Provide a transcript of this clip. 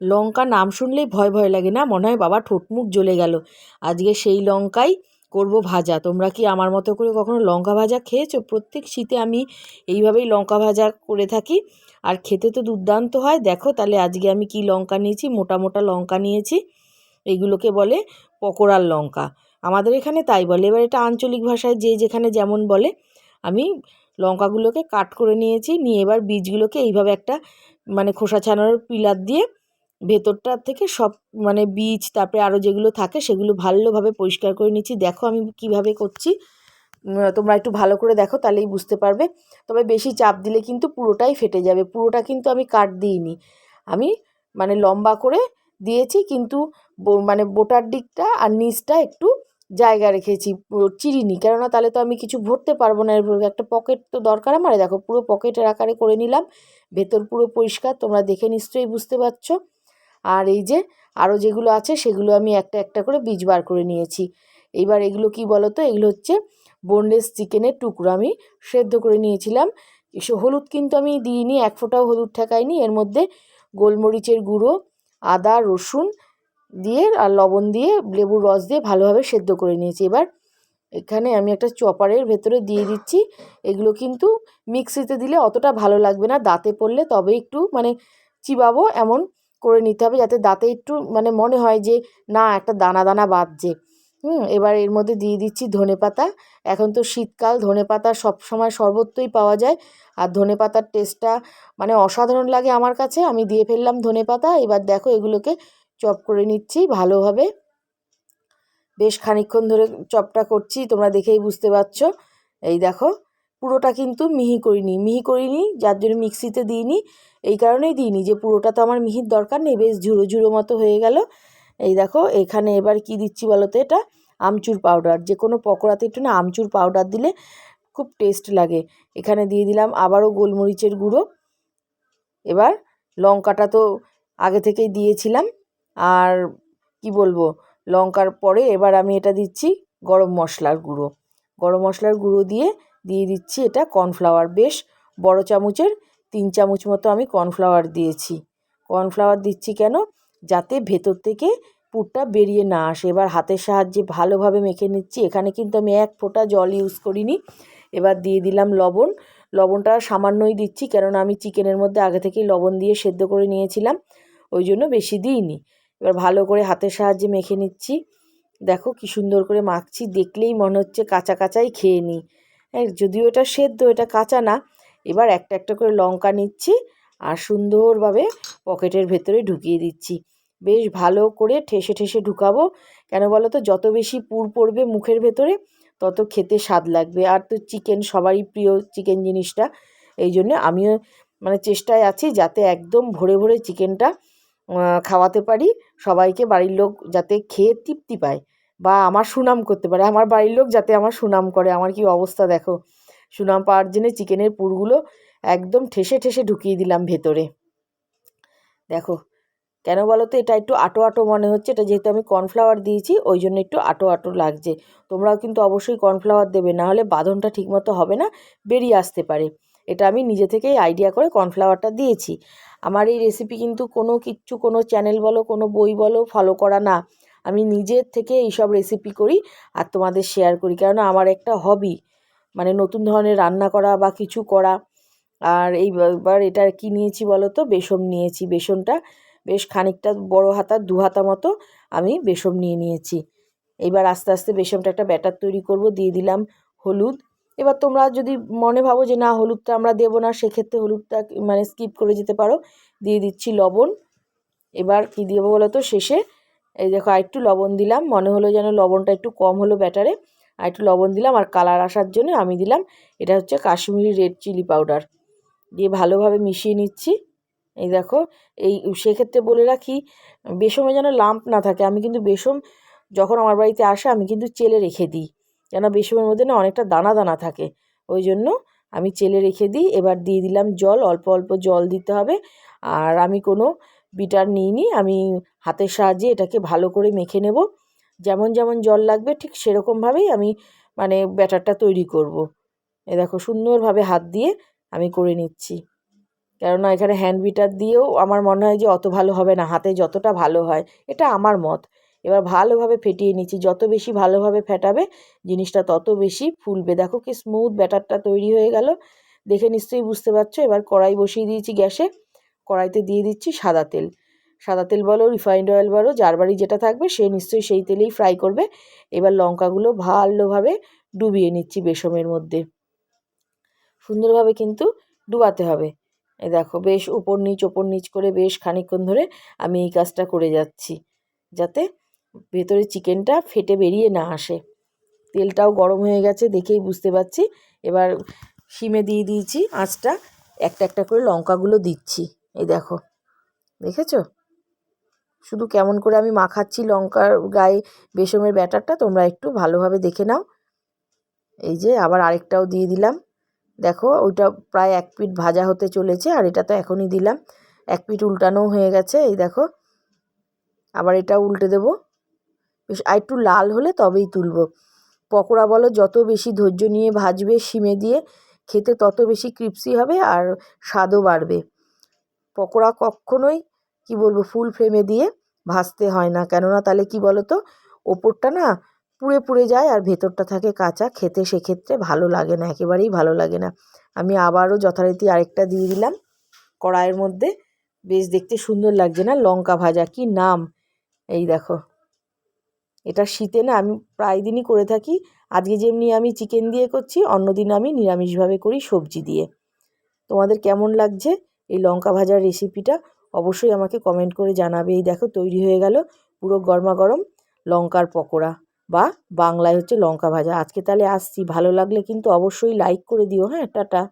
লঙ্কা নাম শুনলেই ভয় ভয় লাগে না? মনে হয় বাবা ঠোঁটমুখ জ্বলে গেল। আজকে সেই লঙ্কাই করব ভাজা। তোমরা কি আমার মতো করে কখনো লঙ্কা ভাজা খেয়েছো? প্রত্যেক শীতে আমি এইভাবেই লঙ্কা ভাজা করে থাকি। আর খেতে তো দুর্দান্ত হয়। দেখো তাহলে আজকে আমি কি লঙ্কা নিয়েছি? মোটা মোটা লঙ্কা নিয়েছি। এইগুলোকে বলে পকোড়ার লঙ্কা। আমাদের এখানে তাই বলে। এবার এটা আঞ্চলিক ভাষায় যে যেখানে যেমন বলে। আমি লঙ্কাগুলোকে কাট করে নিয়েছি। নিয়ে এবার বীজগুলোকে এইভাবে একটা মানে খোসা ছাড়ানোর পিলার দিয়ে ভেতরটা থেকে সব মানে বীজ তারপরে আরও যেগুলো থাকে সেগুলো ভালোভাবে পরিষ্কার করে নিচ্ছি। দেখো আমি কীভাবে করছি। তোমরা একটু ভালো করে দেখো, তাহলেই বুঝতে পারবে। তবে বেশি চাপ দিলে কিন্তু পুরোটাই ফেটে যাবে। পুরোটা কিন্তু আমি কাট দিইনি। আমি মানে লম্বা করে দিয়েছি কিন্তু মানে বোটার দিকটা আর নিচটা একটু জায়গা রেখেছি। চিরিনি। কেননা তাহলে তো আমি কিছু ভরতে পারব না। এর একটা পকেট তো দরকার আমার। দেখো পুরো পকেটের আকারে করে নিলাম। ভেতর পুরো পরিষ্কার। তোমরা দেখে নিশ্চয়ই বুঝতে পারছ। আর এই যে আরও যেগুলো আছে সেগুলো আমি একটা একটা করে বীজ বার করে নিয়েছি। এইবার এগুলো কি বলো তো এগুলো হচ্ছে বোনলেস চিকেনের টুকরো। আমি সেদ্ধ করে নিয়েছিলাম। হলুদ কিন্তু আমি দিইনি, এক ফোঁটাও হলুদ ঠেকাইনি। এর মধ্যে গোলমরিচের গুঁড়ো, আদা, রসুন দিয়ে আর লবণ দিয়ে লেবুর রস দিয়ে ভালোভাবে সেদ্ধ করে নিয়েছি। এবার এখানে আমি একটা চপারের ভেতরে দিয়ে দিচ্ছি। এগুলো কিন্তু মিক্সিতে দিলে অতটা ভালো লাগবে না। দাঁতে পড়লে তবে একটু মানে চিবাবো এমন করে নিতে হবে যাতে দাঁতে একটু মানে মনে হয় যে, না, একটা দানা দানা বাজছে হুম, এবার এর মধ্যে দিয়ে দিচ্ছি ধনে পাতা। এখন তো শীতকাল, ধনে পাতা সবসময় সর্বত্রই পাওয়া যায়। আর ধনে পাতার টেস্টটা মানে অসাধারণ লাগে আমার কাছে। আমি দিয়ে ফেললাম ধনে পাতা, এবার দেখো এগুলোকে চপ করে নিচ্ছি ভালোভাবে। বেশ খানিক্ষণ ধরে চপটা করছি, তোমরা দেখেই বুঝতে পারছ। এই দেখো পুরোটা কিন্তু মিহি করিনি মিহি করিনি, যার জন্য মিক্সিতে দিইনি, এই কারণেই দিইনি, যে পুরোটা তো আমার মিহির দরকার নেই, বেশ ঝুড়ো ঝুড়ো মতো হয়ে গেল। এই দেখো, এখানে এবার কি দিচ্ছি বলো তো এটা? আমচুর পাউডার যে কোনো পকোড়াতে একটু না আমচুর পাউডার দিলে খুব টেস্ট লাগে। এখানে দিয়ে দিলাম আবারও গোলমরিচের গুঁড়ো। এবার লঙ্কাটা তো আগে থেকেই দিয়েছিলাম, আর কি বলব, লঙ্কার পরে এবার আমি এটা দিচ্ছি গরম মশলার গুঁড়ো। গরম মশলার গুঁড়ো দিয়ে দিয়ে দিচ্ছি এটা কর্নফ্লাওয়ার বেশ বড় চামচের তিন চামচ মতো আমি কর্নফ্লাওয়ার দিয়েছি। কর্নফ্লাওয়ার দিচ্ছি কেন? যাতে ভেতর থেকে পুরটা বেরিয়ে না আসে। এবার হাতের সাহায্যে ভালোভাবে মেখে নিচ্ছি। এখানে কিন্তু আমি এক ফোঁটা জল ইউজ করিনি। এবার দিয়ে দিলাম লবণ। লবণটা সামান্যই দিচ্ছি কেননা আমি চিকেনের মধ্যে আগে থেকেই লবণ দিয়ে সেদ্ধ করে নিয়েছিলাম। ওই জন্য বেশি দিইনি। এবার ভালো করে হাতের সাহায্যে মেখে নিচ্ছি। দেখো কি সুন্দর করে মাখছি। দেখলেই মনে হচ্ছে কাঁচা কাঁচাই খেয়ে নিই। যদিও এটা সেদ্ধ, এটা কাঁচা না। এবার একটা একটা করে লঙ্কা নিচ্ছি আর সুন্দরভাবে পকেটের ভেতরে ঢুকিয়ে দিচ্ছি। বেশ ভালো করে ঠেসে ঠেসে ঢুকাবো। কেন বলো তো, যত বেশি পুর পড়বে মুখের ভেতরে, তত খেতে স্বাদ লাগবে। আর তো চিকেন সবারই প্রিয় চিকেন জিনিসটা। এই জন্য আমিও মানে চেষ্টায় আছি যাতে একদম ভরে ভরে চিকেনটা খাওয়াতে পারি। সবাইকে বাড়ির লোক যাতে খেয়ে তৃপ্তি পায়। বা আমার সুনাম করতে পারে, আমার বাড়ির লোক যাতে আমার সুনাম করে, আমার কি অবস্থা দেখো। সুনাম পাওয়ার জন্য চিকেনের পুরগুলো একদম ঠেসে ঠেসে ঢুকিয়ে দিলাম ভেতরে। দেখো, কেন বলো তো এটা একটু আটো আটো মনে হচ্ছে, এটা যেহেতু আমি কর্নফ্লাওয়ার দিয়েছি, ওই জন্য একটু আটো আটো লাগছে। তোমরাও কিন্তু অবশ্যই কর্নফ্লাওয়ার দেবে, না হলে বাঁধনটা ঠিকমতো হবে না, বেরিয়ে আসতে পারে। এটা আমি নিজে থেকেই আইডিয়া করে কর্নফ্লাওয়ারটা দিয়েছি। আমার এই রেসিপি কিন্তু কোনো কিচ্ছু, কোনো চ্যানেল বলো, কোনো বই বলো ফলো করা না। আমি নিজের থেকে এইসব রেসিপি করি আর তোমাদের শেয়ার করি। কেননা আমার একটা হবি মানে নতুন ধরনের রান্না করা বা কিছু করা। আর এইবার এটা কি নিয়েছি বলো তো বেসন নিয়েছি। বেসনটা বেশ খানিকটা বড় হাতা, দু হাতা মতো আমি বেসন নিয়ে নিয়েছি। এইবার আস্তে আস্তে বেসনটা একটা ব্যাটার তৈরি করব। দিয়ে দিলাম হলুদ। এবার তোমরা যদি মনে ভাবো যে না, হলুদটা আমরা দেবো না, সেক্ষেত্রে হলুদটা মানে স্কিপ করে যেতে পারো। দিয়ে দিচ্ছি লবণ। এবার কী দেবো বলো তো শেষে এই দেখো আরেকটু লবণ দিলাম। মনে হলো যেন লবণটা একটু কম হলো ব্যাটারে। আর একটু লবণ দিলাম আর কালার আসার জন্য আমি দিলাম, এটা হচ্ছে কাশ্মীরি রেড চিলি পাউডার। দিয়ে ভালোভাবে মিশিয়ে নিচ্ছি। এই দেখো, এই সেক্ষেত্রে বলে রাখি, বেসমে যেন লাম্প না থাকে। আমি কিন্তু বেসম যখন আমার বাড়িতে আসে, আমি কিন্তু চেলে রেখে দিই। কেন বেসমের মধ্যে না অনেকটা দানা দানা থাকে। ওই জন্য আমি চেলে রেখে দিই। এবার দিয়ে দিলাম জল, অল্প অল্প জল দিতে হবে। আর আমি কোনো বিটার নিইনি আমি হাতের সাহায্যে এটাকে ভালো করে মেখে নেব। যেমন যেমন জল লাগবে ঠিক সেরকমভাবেই আমি মানে ব্যাটারটা তৈরি করব। এ দেখো সুন্দরভাবে হাত দিয়ে আমি করে নিচ্ছি। কেননা এখানে হ্যান্ড বিটার দিয়েও আমার মনে হয় যে অত ভালো হবে না, হাতে যতটা ভালো হয়, এটা আমার মত। এবার ভালোভাবে ফেটিয়ে নিচ্ছি, যত বেশি ভালোভাবে ফেটাবে জিনিসটা তত বেশি ফুলবে। দেখো কি স্মুথ ব্যাটারটা তৈরি হয়ে গেল, দেখে নিশ্চয়ই বুঝতে পারছ। এবার কড়াই বসিয়ে দিয়েছি গ্যাসে। কড়াইতে দিয়ে দিচ্ছি সাদা তেল। সাদা তেল বলো রিফাইন্ড অয়েল বলো, যার বাড়ি যেটা থাকবে সে নিশ্চয়ই সেই তেলেই ফ্রাই করবে। এবার লঙ্কাগুলো ভালোভাবে ডুবিয়ে নিচ্ছি বেসমের মধ্যে। সুন্দরভাবে কিন্তু ডুবাতে হবে। এ দেখো, বেশ উপর নিচ, ওপর নিচ করে বেশ খানিকক্ষণ ধরে আমি এই কাজটা করে যাচ্ছি, যাতে ভেতরে চিকেনটা ফেটে বেরিয়ে না আসে। তেলটাও গরম হয়ে গেছে দেখেই বুঝতে পারছি। এবার সিমে দিয়ে দিয়েছি আঁচটা, একটা একটা করে লঙ্কাগুলো দিচ্ছি। এই দেখো, দেখেছ? শুধু কেমন করে আমি মাখাচ্ছি লঙ্কার গায়ে বেসমের ব্যাটারটা, তোমরা একটু ভালোভাবে দেখে নাও। এই যে আবার আরেকটাও দিয়ে দিলাম। দেখো, ওইটা প্রায় এক পিঠ ভাজা হতে চলেছে, আর এটা তো এখনই দিলাম। এক পিঠ উল্টানোও হয়ে গেছে, এই দেখো। আবার এটা উল্টে দেবো। বেশ, আর একটু লাল হলে তবেই তুলব। পকোড়া বলো, যত বেশি ধৈর্য নিয়ে ভাজবে, শিমে দিয়ে, খেতে তত বেশি ক্রিপসি হবে আর স্বাদও বাড়বে। পকোড়া কখনোই, কি বলব ফুল ফ্লেমে দিয়ে ভাজতে হয় না। কেননা তাহলে কি বলো তো ওপরটা না পুড়ে পুড়ে যায় আর ভেতরটা থাকে কাঁচা। খেতে সেক্ষেত্রে ভালো লাগে না, একেবারেই ভালো লাগে না। আমি আবারও যথারীতি আরেকটা দিয়ে দিলাম। কড়াইয়ের মধ্যে বেশ দেখতে সুন্দর লাগছে না, লঙ্কা ভাজা, কি নাম! এই দেখো। এটা শীতে না আমি প্রায় দিনই করে থাকি। আজকে যেমনি আমি চিকেন দিয়ে করছি, অন্যদিন আমি নিরামিষভাবে করি সবজি দিয়ে। তোমাদের কেমন লাগছে? এই লঙ্কা ভাজার রেসিপিটা অবশ্যই আমাকে কমেন্ট করে জানাবে। এই দেখো তৈরি হয়ে গেল পুরো গরমা গরম লঙ্কার পকোড়া বা বাংলায় হচ্ছে লঙ্কা ভাজা। আজকে তাহলে আসছি। ভালো লাগলে কিন্তু অবশ্যই লাইক করে দিও। হ্যাঁ টাটা।